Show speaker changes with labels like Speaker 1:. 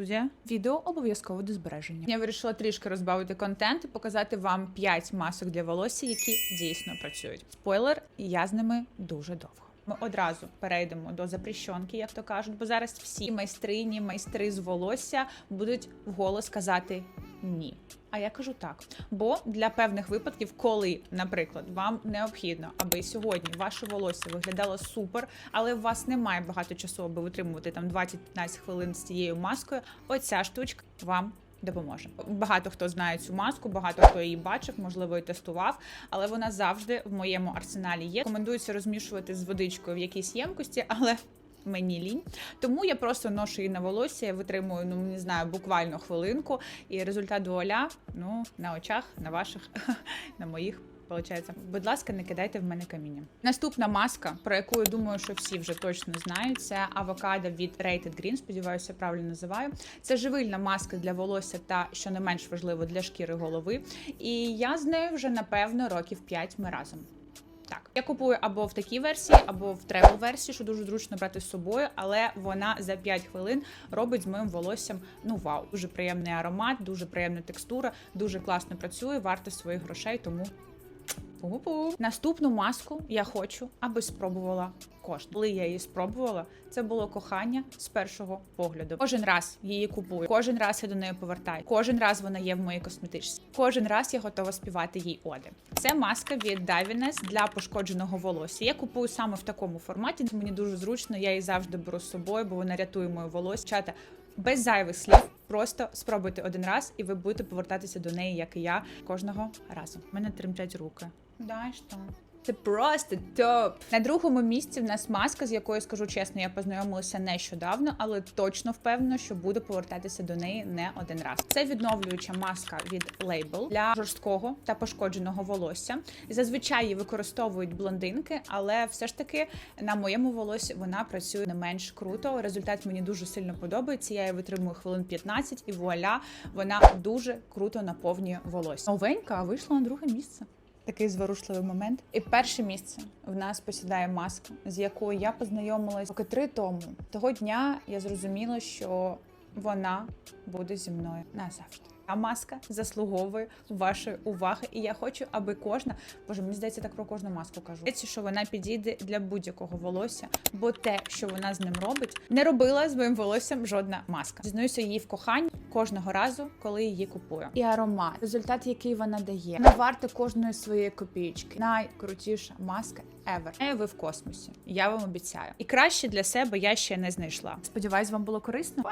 Speaker 1: Студія відео обов'язково до збереження. Я вирішила трішки розбавити контент і показати вам 5 масок для волосся, які дійсно працюють. Спойлер, я з ними дуже довго. Ми одразу перейдемо до запрещенки, як то кажуть, бо зараз всі майстрині, майстри з волосся будуть вголос казати ні. А я кажу так. Бо для певних випадків, коли, наприклад, вам необхідно, аби сьогодні ваше волосся виглядало супер, але у вас немає багато часу, аби витримувати там 20-15 хвилин з цією маскою, оця штучка вам. Допоможе. Багато хто знає цю маску, багато хто її бачив, можливо, і тестував, але вона завжди в моєму арсеналі є. Рекомендується розмішувати з водичкою в якійсь ємкості, але мені лінь. Тому я просто ношу її на волосся, я витримую, ну не знаю, буквально хвилинку, і результат вуаля, ну на очах, на ваших, на моїх. Получається, будь ласка, не кидайте в мене каміння. Наступна маска, про яку я думаю, що всі вже точно знають, це авокадо від Rated Green, Сподіваюся, правильно називаю. Це живильна маска для волосся та, що не менш важливо, для шкіри голови. І я з нею вже напевно років 5 ми разом. Я купую або в такій версії, або в тревел версії, що дуже зручно брати з собою, але вона за 5 хвилин робить з моїм волоссям ну вау. Дуже приємний аромат, дуже приємна текстура, дуже класно працює, варто своїх грошей, тому. Пу-пу. Наступну маску я хочу, аби спробувала кожна. Коли я її спробувала, це було кохання з першого погляду. Кожен раз її купую, кожен раз я до неї повертаю. Кожен раз вона є в моїй косметичці. Кожен раз я готова співати їй оди. Це маска від Davines для пошкодженого волосся. Я купую саме в такому форматі. Мені дуже зручно. Я її завжди беру з собою, бо вона рятує моє волосся. Чата без зайвих слів. Просто спробуйте один раз, і ви будете повертатися до неї, як і я, кожного разу. У мене тремтять руки. Да, і що? Це просто топ. На другому місці в нас маска, з якою скажу чесно, я познайомилася нещодавно, але точно впевнена, що буду повертатися до неї не один раз. Це відновлююча маска від Label для жорсткого та пошкодженого волосся. Зазвичай її використовують блондинки, але все ж таки на моєму волосі вона працює не менш круто. Результат мені дуже сильно подобається. Я її витримую хвилин 15 і вуаля, вона дуже круто наповнює волосся. Новенька, вийшла на друге місце. Такий зворушливий момент. І перше місце в нас посідає маска, з якою я познайомилась роки три тому. Того дня я зрозуміла, що вона буде зі мною назавжди. Маска заслуговує вашої уваги, і я хочу, аби кожна, боже, мені здається, так про кожну маску кажу. Здається, що вона підійде для будь-якого волосся, бо те, що вона з ним робить, не робила з моїм волоссям жодна маска. Зізнаюся її в коханні кожного разу, коли її купую. І аромат, результат, який вона дає, не варте кожної своєї копійки. Найкрутіша маска ever. Е, Ви в космосі. Я вам обіцяю. І краще для себе я ще не знайшла. Сподіваюсь, вам було корисно.